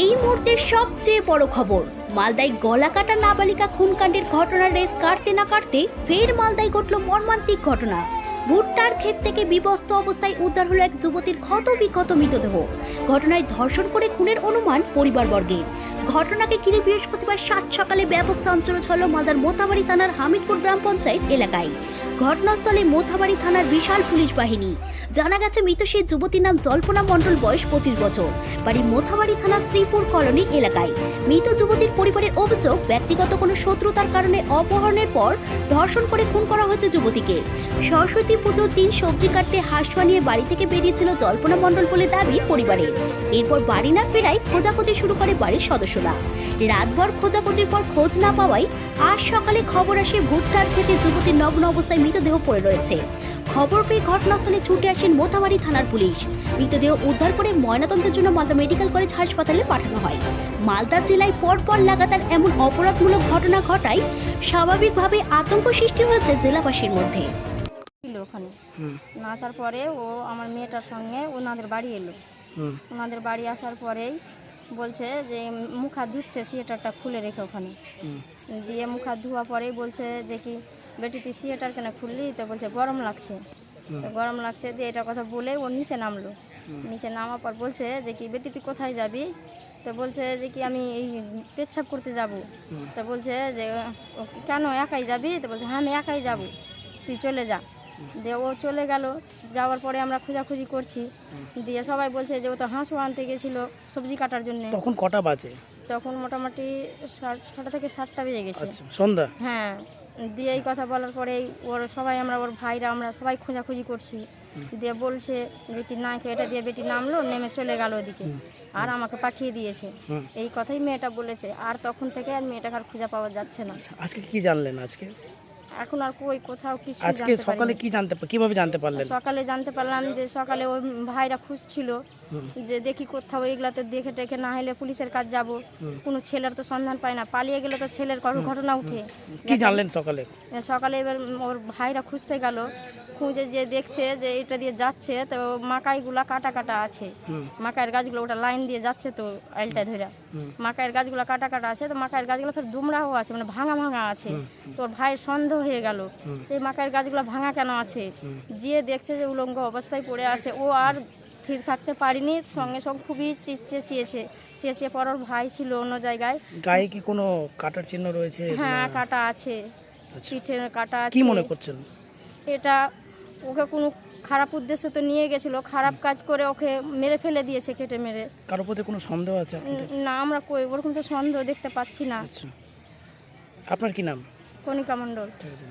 এই মুহূর্তে সবচেয়ে বড় খবর, মালদায় গলা কাটা নাবালিকা খুনকাণ্ডের ঘটনার রেস কাটতে না কাটতে ফের মালদায় ঘটল মর্মান্তিক ঘটনা। ভুট্টার ক্ষেত থেকে বিবস্ত অবস্থায় উদ্ধার হলো এক যুবতীর ক্ষত বিক্ষত মৃতদেহ। ঘটনায় ধর্ষণ করে খুনের অনুমান পরিবারবর্গের ঘটনাকে ঘিরে বৃহস্পতিবার সাত সকালে ব্যাপক চাঞ্চল্য ছড়ালো মাদার মোথাবাড়ি থানার হামিদপুর গ্রাম পঞ্চায়েত এলাকায়। ঘটনাস্থলে মোথাবাড়ি থানার বিশাল পুলিশ বাহিনী। জানা গেছে, মৃত সেই যুবতীর নাম জল্পনা মণ্ডল, বয়স পঁচিশ বছর। বাড়ি মোথাবাড়ি থানার শ্রীপুর কলোনি এলাকায়। মৃত যুবতীর পরিবারের অভিযোগ, ব্যক্তিগত কোনো শত্রুতার কারণে অপহরণের পর ধর্ষণ করে খুন করা হয়েছে যুবতীকে। সরস্বতী পুজোর দিন সবজি কাটতে হাঁসুয়া নিয়ে বাড়ি থেকে বেরিয়েছিল জল্পনা মণ্ডল বলে দাবি পরিবারে। এরপর বাড়ি না ফেরায় খোঁজাখুঁজি শুরু করে বাড়ির সদস্যরা। রাতভর খোঁজাখুঁজির পর খোঁজ না পাওয়ায় আজ সকালে খবর আসে ভুট্টার থেকে যুবতীর নগ্ন অবস্থায় মৃতদেহ পড়ে রয়েছে। খবর পেয়ে ঘটনাস্থলে ছুটে আসেন মোথাবাড়ি থানার পুলিশ। মৃতদেহ উদ্ধার করে ময়নাতন্ত্রের জন্য মালদা মেডিকেল কলেজ হাসপাতালে পাঠানো হয়। মালদা জেলায় পরপর লাগাতার এমন অপরাধমূলক ঘটনা ঘটায় স্বাভাবিকভাবে আতঙ্ক সৃষ্টি হয়েছে জেলাবাসীর মধ্যে। ছিল ওখানে। হুম। নাচার পরে ও আমার মেয়েটার সঙ্গে ওনাদের বাড়ি এলো। ওনাদের বাড়ি আসার পরেই বলছে যে মুখ হাত ধুচ্ছে সিয়েটারটা খুলে রেখে ওখানে। দিয়ে মুখ হাত ধোয়া পরেই বলছে যে কি বেটি তুই সিয়েটার কেন খুললি? তো বলছে গরম লাগছে। গরম লাগছে দিয়ে এটা কথা বলে ও নিচে নামলো। নিচে নামার পর বলছে যে কি বেটি তুই কোথায় যাবি? তো বলছে যে কি আমি এই পেচ্ছাপ করতে যাব। তো বলছে যে ও কেন একাই যাবি? তো বলছে হ্যাঁ আমি একাই যাব। তুই চলে যা। দিয়ে ও চলে গেল। যাওয়ার পরে আমরা খোঁজাখুঁজি করছি। দিয়ে সবাই বলছে যে ও তো হাঁসও আনতে গেছিল সবজি কাটার জন্য। তখন কটা বাজে? তখন মোটামুটি ছটা থেকে সাতটা বেজে গেছে। আচ্ছা সন্ধ্যা? হ্যাঁ। দিয়ে এই কথা বলার পরেই ওর সবাই আমরা ওর ভাইরা আমরা সবাই খোঁজাখুঁজি করছি। দিয়ে বলছে যে কি না এটা দিয়ে বেটি নামলো নেমে চলে গেল ওদিকে। আর আমাকে পাঠিয়ে দিয়েছে। এই কথাই মেয়েটা বলেছে। আর তখন থেকে আর মেয়েটাকে আর খুঁজে পাওয়া যাচ্ছে না। আজকে কি জানলেন আজকে? এখন আর কই কোথাও কিছু আজকে সকালে কি জানতে কীভাবে জানতে পারলেন? সকালে জানতে পারলাম যে সকালে ওর ভাইরা খুঁজছিল। যে দেখি কোথাও এগুলাতে দেখে টেখে না হলে পুলিশের কাজ যাব। কোনো ছেলের তো সন্ধান পায় না। পালিয়ে গেলে তো ছেলের ঘটনা উঠে। কি জানলেন সকালে? সকালে এবার ওর ভাইরা খুঁজতে গেল। খুঁজে যে দেখছে যে এটা দিয়ে যাচ্ছে তো মাকাইগুলা কাটা কাটা আছে। মাকাইয়ের গাছগুলো ওটা লাইন দিয়ে যাচ্ছে তো আইলটা ধরে। মাকাইয়ের গাছগুলো কাটা কাটা আছে তো মাকাইয়ের গাছগুলো ফের দুমড়াও আছে মানে ভাঙা ভাঙা আছে। তোর ভাইয়ের সন্দেহ হয়ে গেল। এই মাকাইয়ের গাছগুলো ভাঙা কেন আছে? যে দেখছে যে উলঙ্গ অবস্থায় পড়ে আছে ও আর স্থির থাকতে পারিনি সঙ্গে সঙ্গে খুবই চেঁচে চেয়েছে চেঁচে পড়ার ভাই ছিল অন্য জায়গায়। গায়ে কি কোনো কাটার চিহ্ন রয়েছে হ্যাঁ কাটা আছে আচ্ছা। পিঠে কাটা আছে। কি মনে করছেন? এটা ওকে কোনো খারাপ উদ্দেশ্য তো নিয়ে গেছিল খারাপ কাজ করে ওকে মেরে ফেলে দিয়েছে কেটে মেরে। কারোর প্রতি কোনো সন্দেহ আছে না আমরা কই ওরকম তো সন্দেহ দেখতে পাচ্ছি না। আচ্ছা। আপনার কি নাম? কণিকা মণ্ডল। ঠিক আছে।